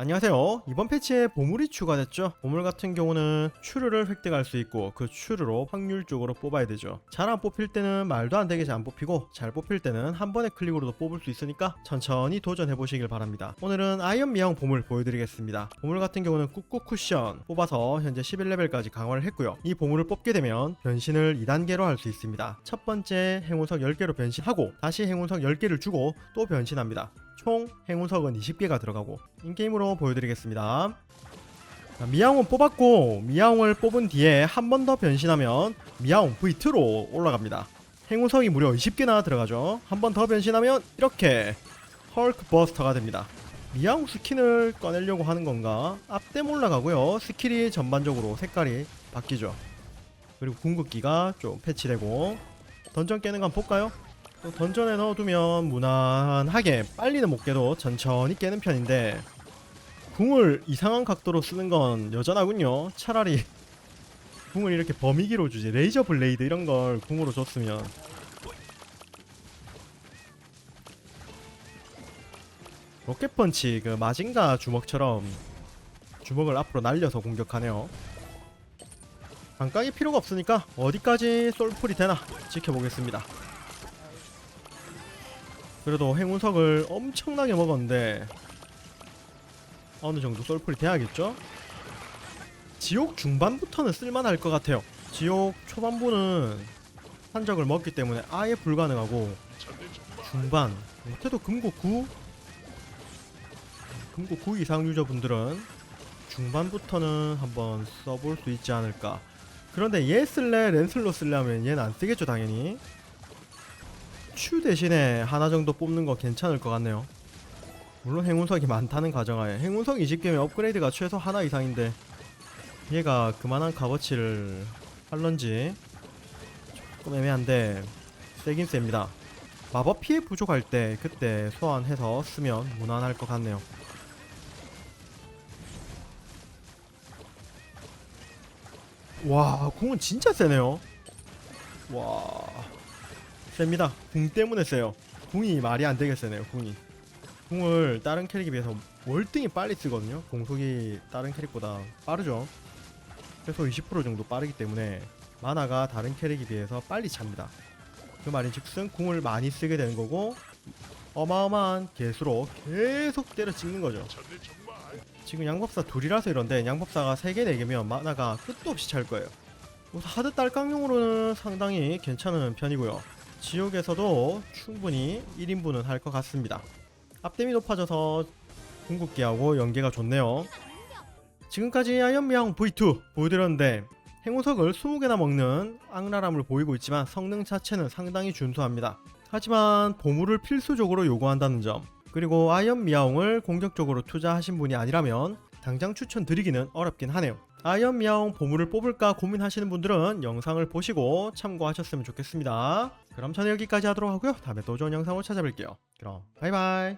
안녕하세요. 이번 패치에 보물이 추가됐죠. 보물 같은 경우는 추르를 획득할 수 있고 그 추르로 확률적으로 뽑아야 되죠. 잘 안 뽑힐 때는 말도 안 되게 잘 안 뽑히고 잘 뽑힐 때는 한 번의 클릭으로도 뽑을 수 있으니까 천천히 도전해 보시길 바랍니다. 오늘은 아이언 미형 보물 보여드리겠습니다. 보물 같은 경우는 꾹꾹 쿠션 뽑아서 현재 11레벨까지 강화를 했고요. 이 보물을 뽑게 되면 변신을 2단계로 할 수 있습니다. 첫 번째 행운석 10개로 변신하고 다시 행운석 10개를 주고 또 변신합니다. 총 행운석은 20개가 들어가고 인게임으로 보여드리겠습니다. 자, 미야옹은 뽑았고 미야옹을 뽑은 뒤에 한 번 더 변신하면 미야옹 V2로 올라갑니다. 행운석이 무려 20개나 들어가죠. 한 번 더 변신하면 이렇게 헐크 버스터가 됩니다. 미야옹 스킨을 꺼내려고 하는 건가? 앞댐 올라가고요. 스킬이 전반적으로 색깔이 바뀌죠. 그리고 궁극기가 좀 패치되고 던전 깨는 거 한번 볼까요? 또 던전에 넣어두면 무난하게 빨리는 못 깨도 천천히 깨는 편인데 궁을 이상한 각도로 쓰는 건 여전하군요. 차라리 궁을 이렇게 범위기로 주지 레이저 블레이드 이런 걸 궁으로 줬으면 로켓 펀치 그 마징가 주먹처럼 주먹을 앞으로 날려서 공격하네요. 반각이 필요가 없으니까 어디까지 솔풀이 되나 지켜보겠습니다. 그래도 행운석을 엄청나게 먹었는데 어느 정도 솔풀이 돼야겠죠? 지옥 중반부터는 쓸만할 것 같아요. 지옥 초반부는 한적을 먹기 때문에 아예 불가능하고 중반 못해도 금고 9 금고 9 이상 유저분들은 중반부터는 한번 써볼 수 있지 않을까 그런데 얘 쓸래 랜슬로 쓸래 하면 얘는 안 쓰겠죠 당연히 추 대신에 하나 정도 뽑는 거 괜찮을 것 같네요. 물론 행운석이 많다는 가정하에 행운석 20개면 업그레이드가 최소 하나 이상인데 얘가 그만한 값어치를 할런지 조금 애매한데 세긴 셉니다. 마법 피해 부족할 때 그때 소환해서 쓰면 무난할 것 같네요. 와 궁은 진짜 세네요. 와 셉니다. 궁 때문에 세요. 궁이 말이 안 되게 세네요 궁이. 궁을 다른 캐릭에 비해서 월등히 빨리 쓰거든요. 공속이 다른 캐릭보다 빠르죠. 최소 20% 정도 빠르기 때문에 마나가 다른 캐릭에 비해서 빨리 찹니다. 그 말인 즉슨 궁을 많이 쓰게 되는 거고 어마어마한 개수로 계속 때려 찍는 거죠. 지금 양법사 둘이라서 이런데 양법사가 3개 4개면 마나가 끝도 없이 찰 거예요. 하드 딸깡용으로는 상당히 괜찮은 편이고요 지옥에서도 충분히 1인분은 할 것 같습니다. 앞댐이 높아져서 궁극기하고 연계가 좋네요. 지금까지 아이언미형 V2 보여드렸는데 행운석을 20개나 먹는 악랄함을 보이고 있지만 성능 자체는 상당히 준수합니다. 하지만 보물을 필수적으로 요구한다는 점 그리고 아이언 미아옹을 공격적으로 투자하신 분이 아니라면 당장 추천드리기는 어렵긴 하네요. 아이언 미아옹 보물을 뽑을까 고민하시는 분들은 영상을 보시고 참고하셨으면 좋겠습니다. 그럼 저는 여기까지 하도록 하고요. 다음에 또 좋은 영상으로 찾아뵐게요. 그럼 바이바이.